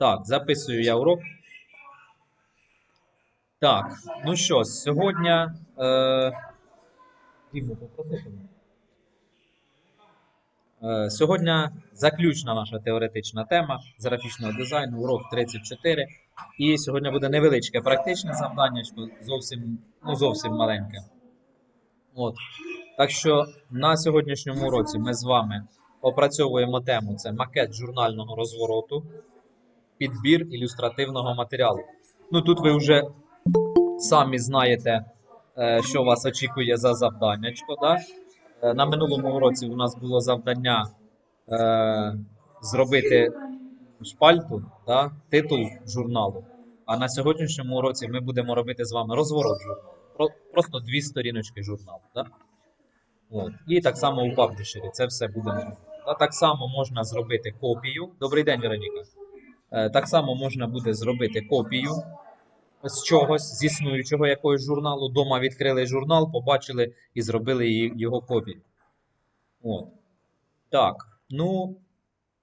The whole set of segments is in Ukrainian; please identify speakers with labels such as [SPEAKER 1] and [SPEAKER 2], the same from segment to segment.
[SPEAKER 1] Так, записую я урок. Так, ну що, сьогодні. Е... Е, Сьогодні заключна наша теоретична тема з графічного дизайну, урок 34. І сьогодні буде невеличке практичне завдання, зовсім, ну, зовсім маленьке. От. Так що на сьогоднішньому уроці ми з вами опрацьовуємо тему: це макет журнального розвороту, підбір ілюстративного матеріалу. Ну тут ви вже самі знаєте, е, що вас очікує за завданнячко. Да? Е, На минулому уроці у нас було завдання е, зробити шпальту, да? титул журналу. А на сьогоднішньому уроці ми будемо робити з вами розворот журналу. Про- Просто дві сторіночки журналу. Да? От. І так само у паблішері це все будемо робити. Так само можна зробити копію. Добрий день, Вероніка. Е, Так само можна буде зробити копію з чогось, з існуючого якогось журналу. Дома відкрили журнал, побачили і зробили його копію. От. Так, ну,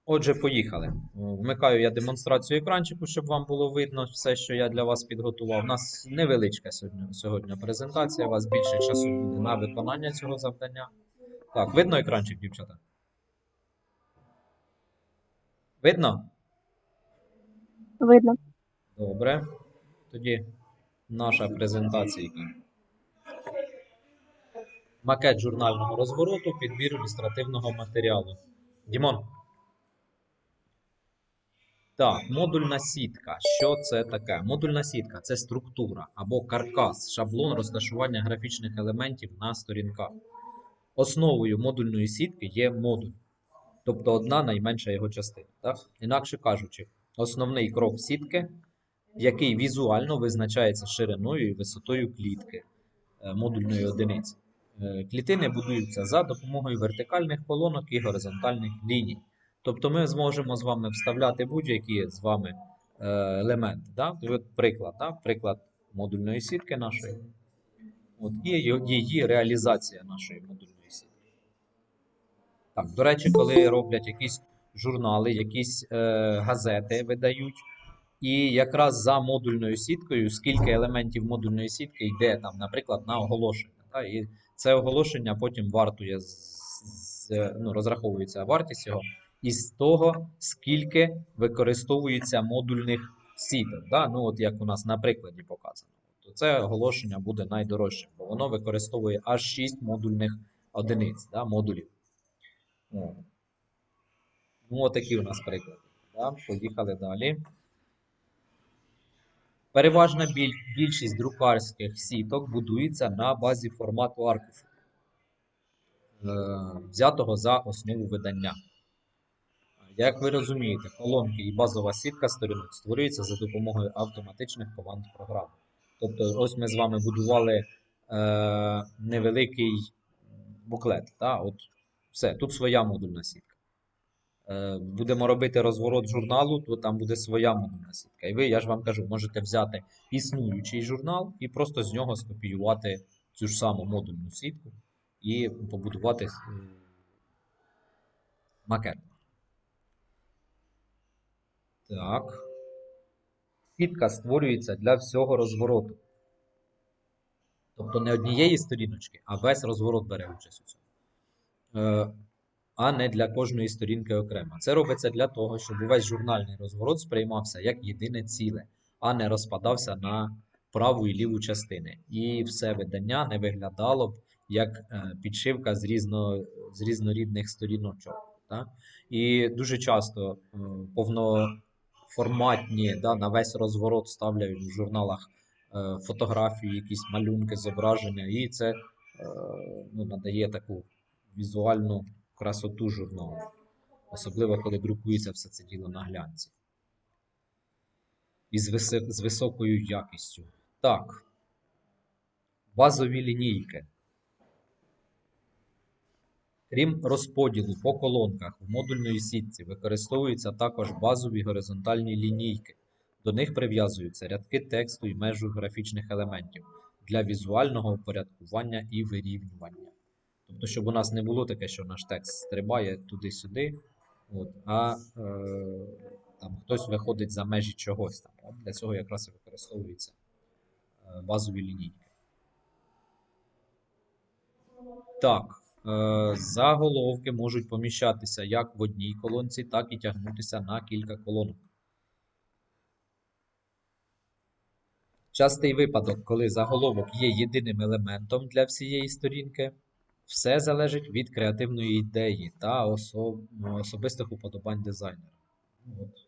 [SPEAKER 1] отже, поїхали. Вмикаю я демонстрацію екранчику, щоб вам було видно все, що я для вас підготував. У нас невеличка сьогодні, сьогодні презентація. У вас більше часу буде на виконання цього завдання. Так, видно екранчик, дівчата? Видно?
[SPEAKER 2] Видно.
[SPEAKER 1] Добре. Тоді наша презентація. Макет журнального розвороту, підбір ілюстративного матеріалу. Дімон. Так, модульна сітка. Що це таке? Модульна сітка це структура або каркас, шаблон розташування графічних елементів на сторінках. Основою модульної сітки є модуль, тобто одна найменша його частина. Так? Інакше кажучи, основний крок сітки який візуально визначається шириною і висотою клітки е, модульної одиниці. Е, Клітини будуються за допомогою вертикальних колонок і горизонтальних ліній. Тобто ми зможемо з вами вставляти будь-які з вами е, елементи. Да? Приклад, да? приклад модульної сітки нашої. От її- її реалізація нашої модульної сітки. Так, до речі, коли роблять якісь журнали, якісь е, газети видають, і якраз за модульною сіткою, скільки елементів модульної сітки йде там, наприклад, на оголошення. Та? І це оголошення потім вартує з, ну, розраховується вартість його із того, скільки використовується модульних сіток. Да? Ну, от як у нас на прикладі показано. То це оголошення буде найдорожчим, бо воно використовує аж 6 модульних одиниць, да? модулів. Ну, отакі у нас приклади. Да? Поїхали далі. Переважна більшість друкарських сіток будується на базі формату аркушу, е, взятого за основу видання. Як ви розумієте, колонки і базова сітка сторінок створюються за допомогою автоматичних команд програми. Тобто, ось ми з вами будували е, невеликий буклет. Та? От все, тут своя модульна сітка. Е, будемо робити розворот журналу, то там буде своя модульна сітка. І ви, я ж вам кажу, можете взяти існуючий журнал і просто з нього скопіювати цю ж саму модульну сітку і побудувати е, макет. Так. Сітка створюється для всього розвороту. Тобто не однієї сторіночки, а весь розворот бере участь у цьому. А не для кожної сторінки окремо. Це робиться для того, щоб увесь журнальний розворот сприймався як єдине ціле, а не розпадався на праву і ліву частини. І все видання не виглядало б як е, підшивка з, різно, з різнорідних сторіночок. Так? І дуже часто е, повноформатні да, на весь розворот ставляють в журналах е, фотографії, якісь малюнки, зображення, і це ну, надає таку візуальну красоту журналу. Особливо, коли друкується все це діло на глянці. І з, виси- з високою якістю. Так. Базові лінійки. Крім розподілу по колонках в модульної сітці використовуються також базові горизонтальні лінійки. До них прив'язуються рядки тексту і межу графічних елементів для візуального упорядкування і вирівнювання. Тобто, щоб у нас не було таке, що наш текст стрибає туди-сюди, от, а е, там хтось виходить за межі чогось там. От для цього якраз і використовуються е, базові лінійки. Так, е, заголовки можуть поміщатися як в одній колонці, так і тягнутися на кілька колонок. Частий випадок, коли заголовок є єдиним елементом для всієї сторінки, все залежить від креативної ідеї та осо- ну, особистих уподобань дизайнера. Ну, от.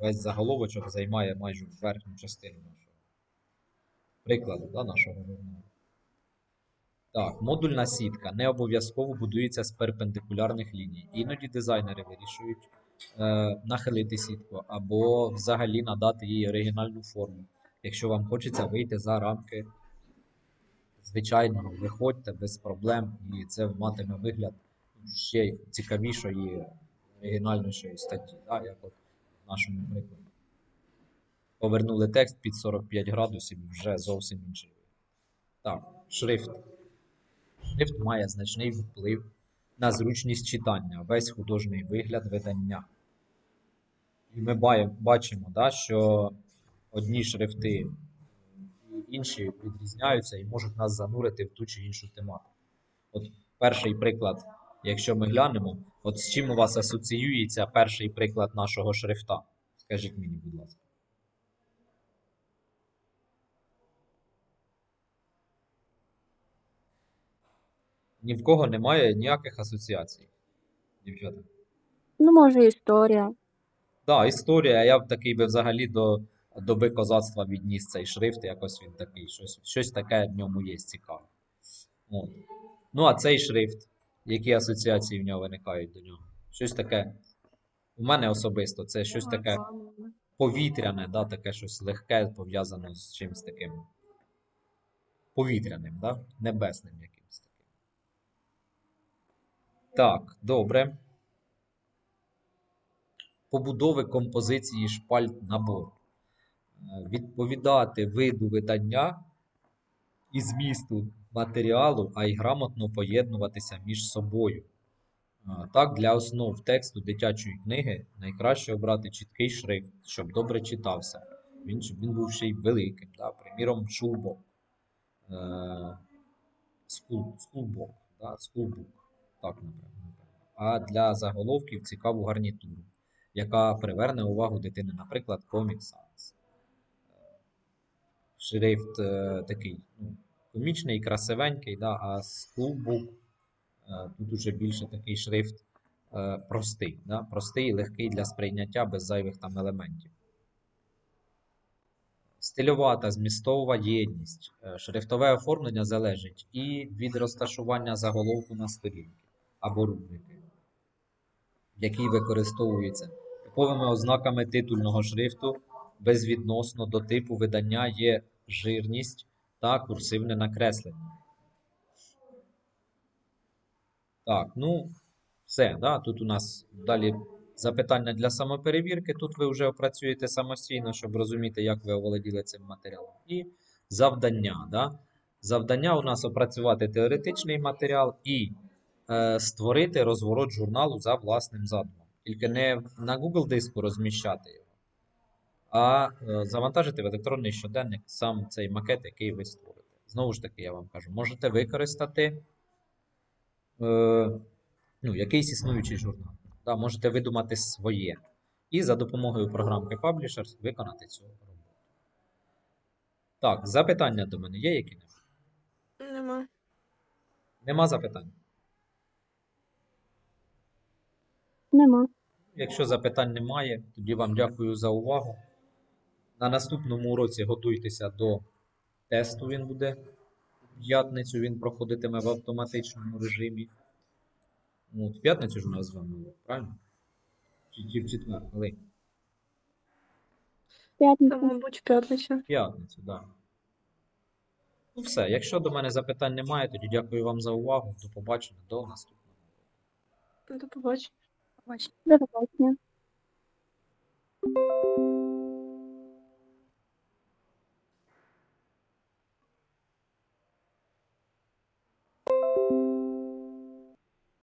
[SPEAKER 1] Весь заголовочок займає майже верхню частину нашого прикладу да, нашого журналу. Так, модульна сітка не обов'язково будується з перпендикулярних ліній. Іноді дизайнери вирішують е, нахилити сітку або взагалі надати їй оригінальну форму. Якщо вам хочеться вийти за рамки звичайного, виходьте без проблем, і це матиме вигляд ще цікавішої, оригінальнішої статті, да, як от в нашому прикладі. Повернули текст під 45 градусів, вже зовсім інший. Так, шрифт. Шрифт має значний вплив на зручність читання, весь художній вигляд видання. І ми бачимо, да, що одні шрифти інші відрізняються і можуть нас занурити в ту чи іншу тематику. От перший приклад, якщо ми глянемо, от з чим у вас асоціюється перший приклад нашого шрифта? Скажіть мені, будь ласка. Ні в кого немає ніяких асоціацій, дівчата.
[SPEAKER 2] Ну, може, історія.
[SPEAKER 1] Так, історія. Я б такий би взагалі до доби козацтва відніс цей шрифт, якось він такий, щось, щось таке в ньому є цікаве. От. Ну, а цей шрифт, які асоціації в нього виникають до нього? Щось таке. У мене особисто це щось таке повітряне, да, таке щось легке, пов'язане з чимось таким повітряним, да? небесним якимось таким. Так, добре. Побудови композиції шпальт набору. Відповідати виду видання і змісту матеріалу, а й грамотно поєднуватися між собою. Так, для основ тексту дитячої книги найкраще обрати чіткий шрифт, щоб добре читався. Він, щоб він був ще й великим. Да? Приміром, шулбок. Е, скул- Скулбок. Да? Скулбук. Так, напевно. А для заголовків цікаву гарнітуру, яка приверне увагу дитини, наприклад, Comic Sans. Шрифт е, такий ну, комічний, красивенький, да? а скулбук Е, Тут уже більше такий шрифт е, простий, да? простий, легкий для сприйняття без зайвих там елементів. Стильова та змістова єдність. Шрифтове оформлення залежить і від розташування заголовку на сторінці або рубрики, в якій використовується. Типовими ознаками титульного шрифту безвідносно до типу видання є жирність та курсивне накреслення. Так, ну, все, да? Тут у нас далі запитання для самоперевірки. Тут ви вже опрацюєте самостійно, щоб розуміти, як ви оволоділи цим матеріалом. І завдання. Да? Завдання у нас опрацювати теоретичний матеріал і е, створити розворот журналу за власним задумом. Тільки не на Google диску розміщати його, а е, завантажити в електронний щоденник сам цей макет, який ви створите. Знову ж таки, я вам кажу, можете використати е, ну, якийсь існуючий журнал. Да, можете видумати своє. І за допомогою програмки Publishers виконати цю роботу. Так, запитання до мене є які-небудь?
[SPEAKER 3] Нема.
[SPEAKER 1] Нема запитань?
[SPEAKER 2] Нема.
[SPEAKER 1] Якщо запитань немає, тоді вам дякую за увагу. На наступному уроці готуйтеся до тесту. Він буде в п'ятницю, він проходитиме в автоматичному режимі. Ну, От, в п'ятницю ж у нас з вами урок, правильно? Чи, чи в четвер? Коли?
[SPEAKER 3] Та,
[SPEAKER 2] П'ятниця.
[SPEAKER 3] мабуть, в п'ятницю.
[SPEAKER 1] В п'ятницю, так. Да. Ну все, якщо до мене запитань немає, тоді дякую вам за увагу. До побачення, до наступного.
[SPEAKER 3] До побачення.
[SPEAKER 2] До побачення.